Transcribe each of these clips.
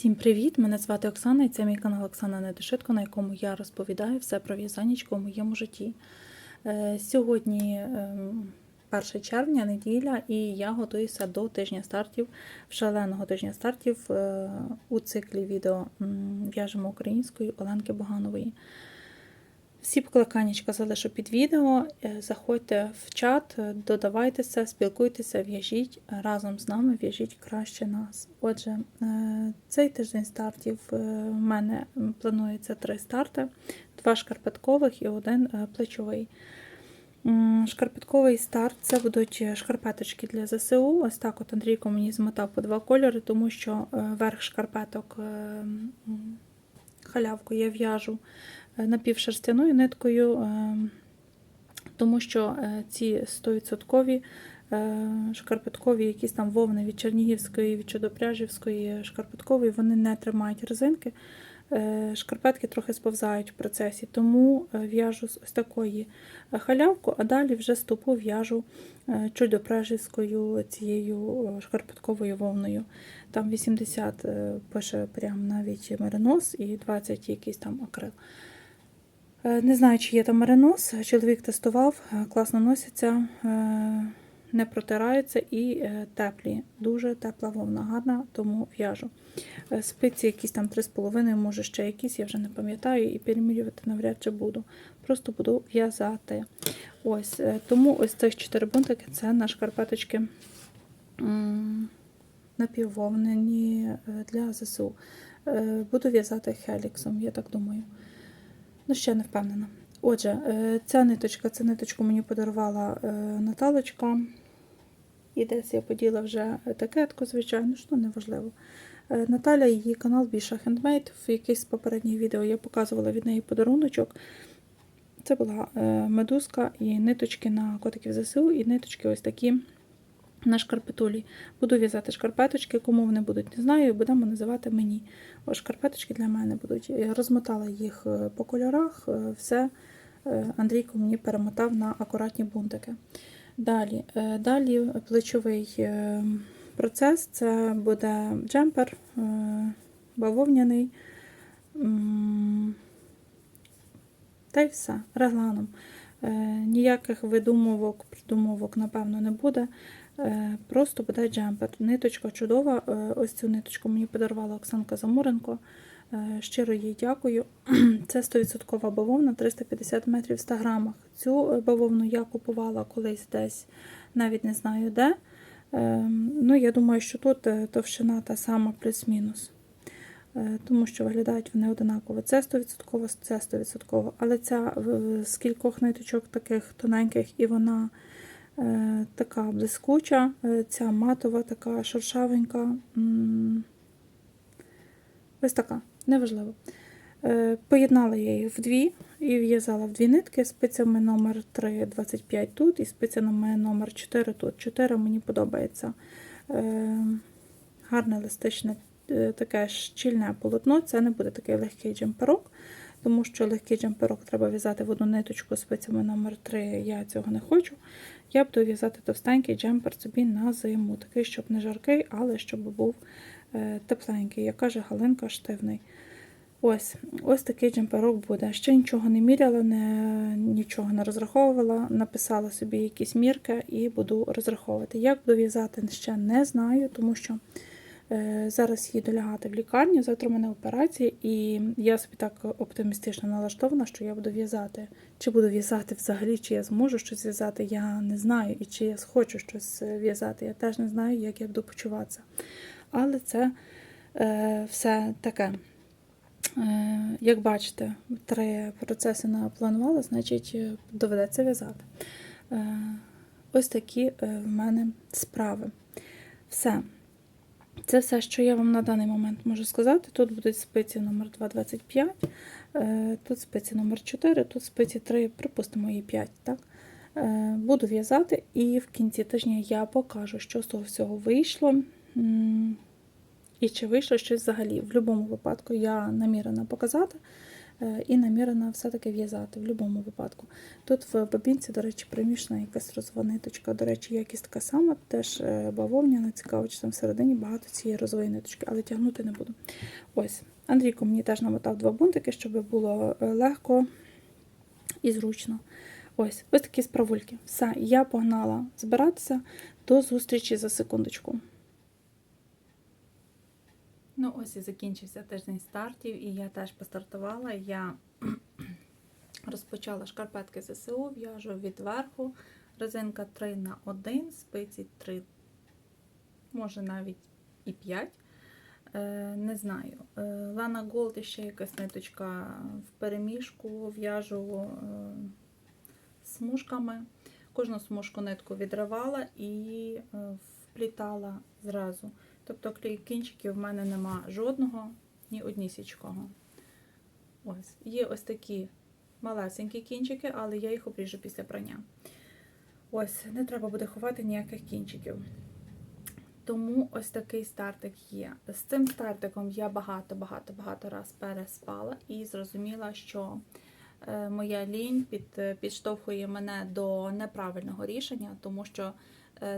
Всім привіт! Мене звати Оксана і це мій канал Оксана Недошитко, на якому я розповідаю все про в'язанічку у моєму житті. Е, Сьогодні ем, 1 червня, неділя, і я готуюся до тижня стартів, шаленого тижня стартів е, у циклі відео В'яжемо українською Оленки Боганової. Всі покликаннячка залишу під відео. Е, Заходьте в чат, е, додавайтеся, спілкуйтеся, в'яжіть разом з нами, в'яжіть краще нас. Отже, е, цей тиждень стартів е, в мене планується три старти: два шкарпеткових і один е, плечовий. Шкарпетковий старт це будуть шкарпеточки для ЗСУ. Ось так от Андрійко мені змотав по два кольори, тому що е, верх шкарпеток е, халявку я в'яжу е, напівшерстяною ниткою, е, тому що е, ці 100% е, шкарпеткові, якісь там вовни від Чернігівської, від Чудопряжівської шкарпеткової, вони не тримають резинки. Шкарпетки трохи сповзають в процесі, тому в'яжу з ось такої халявку, а далі вже стопу в'яжу чудопряжівською цією шкарпетковою вовною. Там 80 е, пише прям навіть меринос і 20 якийсь там акрил. Е, Не знаю, чи є там меринос. Чоловік тестував, е, класно носяться, е, не протираються і теплі. Дуже тепла вовна, гарна, тому в'яжу. Спиці якісь там 3,5, може ще якісь, я вже не пам'ятаю, і перемірювати навряд чи буду. Просто буду в'язати. Ось, тому ось цих 4 бунтики це на шкарпеточки напіввовнені для ЗСУ. Буду в'язати хеліксом, я так думаю. Ну, ще не впевнена. Отже, е, ця ниточка, цю ниточку мені подарувала е, Наталочка. І десь я поділа вже етикетку, звичайно, що неважливо. Е, Наталя, її канал Біша Хендмейд. В якихось з попередніх відео я показувала від неї подаруночок. Це була медузка і ниточки на котиків ЗСУ, і ниточки ось такі на шкарпетулі. Буду в'язати шкарпеточки, кому вони будуть, не знаю, і будемо називати мені. Ось шкарпеточки для мене будуть. Я розмотала їх е, по кольорах, е, все е, Андрійко мені перемотав на акуратні бунтики. Далі, далі плечовий процес це буде джемпер бавовняний. Та й все, регланом. Ніяких видумовок, придумовок, напевно, не буде. Е, Просто буде джемпер. Ниточка чудова. Е, Ось цю ниточку мені подарувала Оксанка Замуренко. Е, Щиро їй дякую. Це 100% бавовна 350 метрів в 100 грамах. Цю бавовну я купувала колись десь, навіть не знаю де. Ну, я думаю, що тут товщина та сама плюс-мінус. Тому що виглядають вони одинаково. Це 100%, це 100%. Але ця з кількох ниточок таких тоненьких, і вона така блискуча, е, ця матова, така шершавенька. Ось така, неважливо. Е, Поєднала я їх вдві і в'язала в дві нитки спицями номер 3 25 тут і спицями номер 4 тут. 4 мені подобається. Е, Гарне еластичне е, таке щільне полотно. Це не буде такий легкий джемперок, тому що легкий джемперок треба в'язати в одну ниточку спицями номер 3 Я цього не хочу. Я буду в'язати товстенький джемпер собі на зиму, такий, щоб не жаркий, але щоб був е, тепленький, як каже Галинка, штивний. Ось ось такий джемперок буде. Ще нічого не міряла, не, нічого не розраховувала. Написала собі якісь мірки і буду розраховувати. Як буду в'язати, ще не знаю, тому що зараз їду лягати в лікарню. Завтра у мене операція, і я собі так оптимістично налаштована, що я буду в'язати. Чи буду в'язати взагалі, чи я зможу щось в'язати, я не знаю. І чи я схочу щось е, в'язати. Я теж не знаю, як я буду почуватися. Але це е, все таке. Е, Як бачите, три процеси напланувала, значить е, доведеться в'язати. Е, Ось такі е, в мене справи. Все. Це все, що я вам на даний момент можу сказати. Тут будуть спиці номер 2,25, е, тут спиці номер 4, тут спиці 3, припустимо, і 5. Так? Е, Буду в'язати, і в кінці тижня я покажу, що з того всього вийшло. І чи вийшло щось взагалі. В будь-якому випадку я намірена показати. Е, і намірена все-таки в'язати в будь-якому випадку. Тут в бабінці, до речі, примішана якась розова ниточка. До речі, якість така сама, теж е, бавовняна, цікаво, чи там всередині багато цієї розової ниточки, але тягнути не буду. Ось, Андрійко мені теж намотав два бунтики, щоб було е, легко і зручно. Ось, ось такі справульки. Все, я погнала збиратися. До зустрічі за секундочку. Ну, ось і закінчився тиждень стартів, і я теж постартувала. Я розпочала шкарпетки ЗСУ, в'яжу від верху, резинка 3 на 1, спиці 3, може навіть і 5. Е, не знаю. Е, Лана Голд ще якась ниточка в переміжку, в'яжу е, смужками. Кожну смужку нитку відривала і е, вплітала зразу. Тобто кінчиків в мене нема жодного, ні однісічкого. Ось. Є ось такі малесенькі кінчики, але я їх обріжу після прання. Ось, не треба буде ховати ніяких кінчиків. Тому ось такий стартик є. З цим стартиком я багато-багато-багато раз переспала і зрозуміла, що е, моя лінь під, підштовхує мене до неправильного рішення, тому що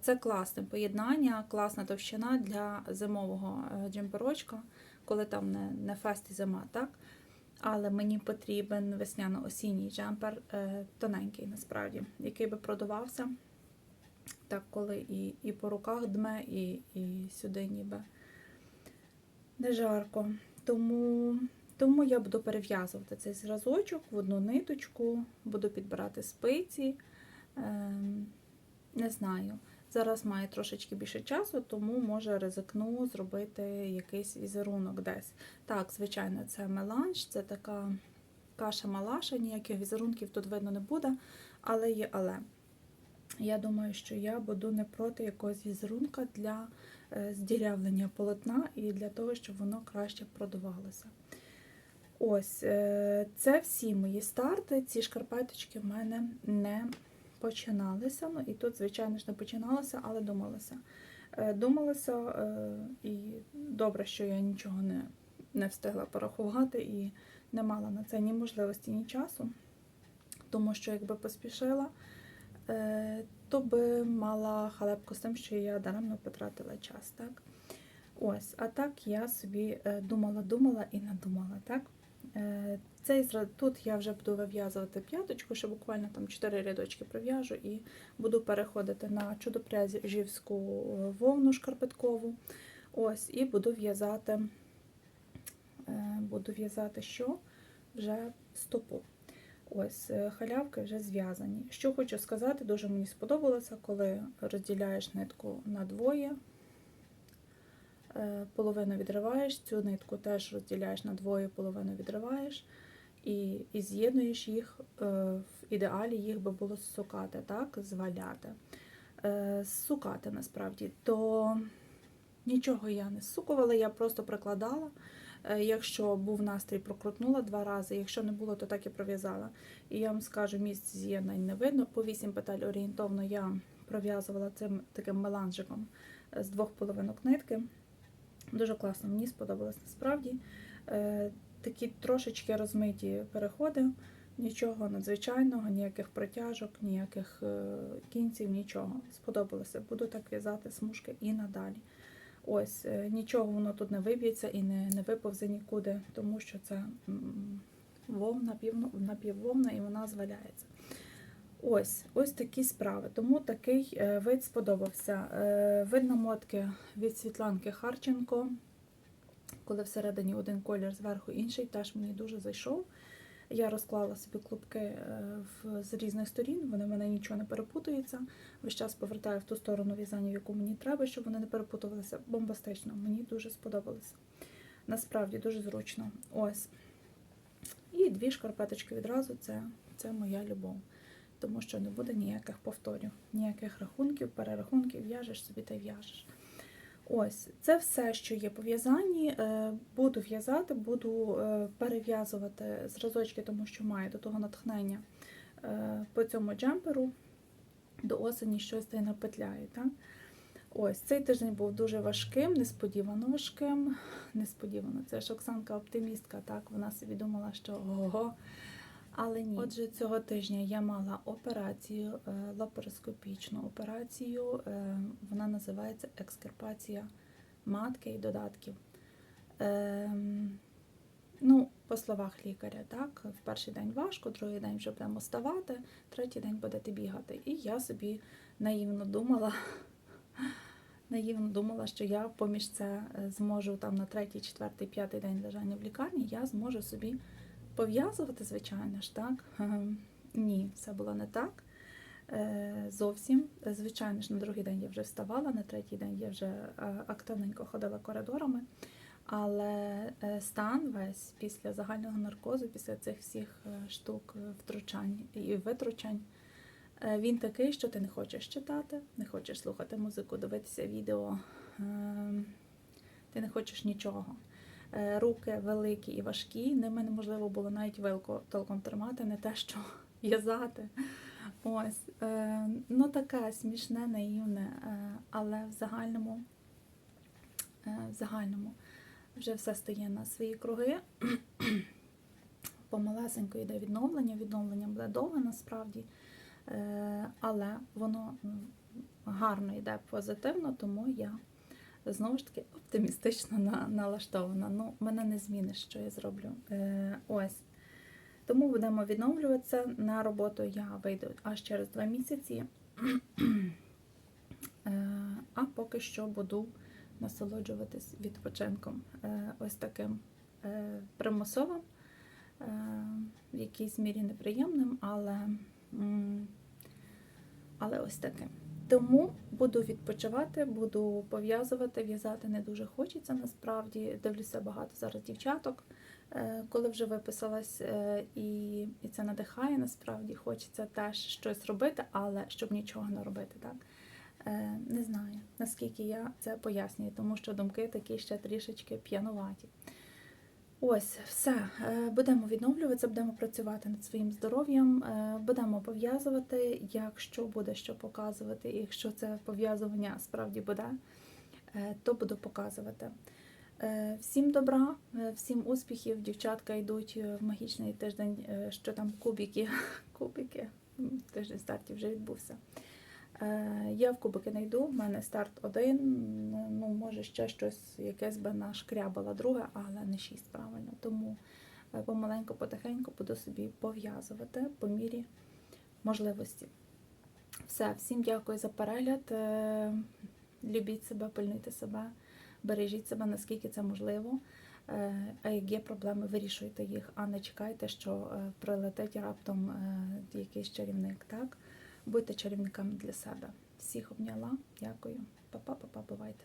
це класне поєднання, класна товщина для зимового е, джемперочка, коли там не, не і зима, так? Але мені потрібен весняно-осінній джемпер, е, тоненький насправді, який би продавався. Так, коли і, і по руках дме, і, і сюди ніби не жарко. Тому, тому я буду перев'язувати цей зразочок в одну ниточку, буду підбирати спиці. Ем, не знаю. Зараз маю трошечки більше часу, тому може ризикну зробити якийсь візерунок десь. Так, звичайно, це меланж, це така каша-малаша, ніяких візерунків тут видно не буде, але є але. Я думаю, що я буду не проти якогось візерунка для е, здірявлення полотна і для того, щоб воно краще продувалося. Ось, е, це всі мої старти. Ці шкарпеточки в мене не починалися. Ну і тут, звичайно ж, не починалося, але думалося. Е, Думалося, е, і добре, що я нічого не, не встигла порахувати і не мала на це ні можливості, ні часу. Тому що, якби поспішила, е, то би мала халепку з тим, що я даремно потратила час. Так? Ось, а так я собі думала-думала і надумала. Так? Е, Цей тут я вже буду вив'язувати п'яточку, ще буквально там 4 рядочки пров'яжу і буду переходити на чудопряжівську е, вовну шкарпеткову. Ось, і буду в'язати, е, буду в'язати що? Вже стопу. Ось, халявки вже зв'язані. Що хочу сказати, дуже мені сподобалося, коли розділяєш нитку на двоє, половину відриваєш, цю нитку теж розділяєш на двоє, половину відриваєш і, і з'єднуєш їх, е, в ідеалі їх би було сукати, так, зваляти. Е, Сукати насправді, то нічого я не сукувала, я просто прикладала. Е, Якщо був настрій, прокрутнула два рази, якщо не було, то так і пров'язала. І я вам скажу, місць з'єднань не видно. По 8 петель орієнтовно я пров'язувала цим таким меланжиком е, з двох половинок нитки. Дуже класно, мені сподобалось насправді. Е, Такі трошечки розмиті переходи, нічого надзвичайного, ніяких протяжок, ніяких е, кінців, нічого. Сподобалося. Буду так в'язати смужки і надалі. Ось, е, нічого воно тут не виб'ється і не, не виповзе нікуди, тому що це вовна, напіввовна і вона зваляється. Ось, ось такі справи. Тому такий е, вид сподобався. Е, Вид намотки від Світланки Харченко, коли всередині один колір, зверху інший, теж мені дуже зайшов. Я розклала собі клубки е, з різних сторін, вони в мене нічого не перепутуються. Весь час повертаю в ту сторону в'язання, в яку мені треба, щоб вони не перепутувалися. Бомбастично, мені дуже сподобалося. Насправді дуже зручно. Ось. І дві шкарпеточки відразу це, це моя любов. Тому що не буде ніяких повторів, ніяких рахунків, перерахунків, в'яжеш собі та в'яжеш. Ось, це все, що є по в'язанні. Е, Буду в'язати, буду е, перев'язувати зразочки, тому що маю до того натхнення е, по цьому джемперу. До осені щось та й напетляю. Так? Ось цей тиждень був дуже важким, несподівано важким. Несподівано. Це ж Оксанка оптимістка, так вона собі думала, що ого. Але ні. Отже, цього тижня я мала операцію, е, лапароскопічну операцію. е, Вона називається екскарпація матки і додатків. Ем, Ну, по словах лікаря, так, в перший день важко, другий день вже будемо ставати, третій день будете бігати. І я собі наївно думала, наївно думала, що я поміж це е, зможу там на третій, четвертий, п'ятий день лежання в лікарні, я зможу собі пов'язувати, звичайно ж, так. Ем, Ні, все було не так. Е, Зовсім. Звичайно ж, на другий день я вже вставала, на третій день я вже е, активненько ходила коридорами. Але е, стан весь після загального наркозу, після цих всіх штук втручань і витручань, він такий, що ти не хочеш читати, не хочеш слухати музику, дивитися відео, е, ти не хочеш нічого. Е, Руки великі і важкі, ними неможливо було навіть вилку толком тримати, не те, що в'язати. Ось, е, ну таке смішне, наївне, е, але в загальному, в загальному вже все стає на свої круги. Помалесенько йде відновлення. Відновлення буде довго насправді, але воно гарно йде позитивно, тому я знову ж таки оптимістично на- налаштована. Ну, мене не зміниш, що я зроблю. Е, Ось. Тому будемо відновлюватися. На роботу я вийду аж через два місяці. Е, А поки що буду насолоджуватись відпочинком е, ось таким е, примусовим, в якійсь мірі неприємним, але, але ось таким. Тому буду відпочивати, буду пов'язувати, в'язати не дуже хочеться насправді. Дивлюся багато зараз дівчаток, е, коли вже виписалась, е, і, і це надихає насправді. Хочеться теж щось робити, але щоб нічого не робити. так. Е, Не знаю, наскільки я це пояснюю, тому що думки такі ще трішечки п'януваті. Ось, все. Е, Будемо відновлюватися, будемо працювати над своїм здоров'ям, е, будемо пов'язувати, якщо буде що показувати, і якщо це пов'язування справді буде, е, то буду показувати. Всім добра, всім успіхів. Дівчатка йдуть в магічний тиждень, що там кубики, кубики. Тиждень стартів вже відбувся. Е, Я в кубики не йду, в мене старт один, ну, може, ще щось якесь би нашкрябала друге, але не шість правильно. Тому е, помаленьку, потихеньку буду собі пов'язувати по мірі можливості. Все, всім дякую за перегляд. Е, Любіть себе, пильнуйте себе, бережіть себе, наскільки це можливо. А як є проблеми, вирішуйте їх, а не чекайте, що прилетить раптом якийсь чарівник. Так? Будьте чарівниками для себе. Всіх обняла. Дякую. Па-па, па-па, бувайте.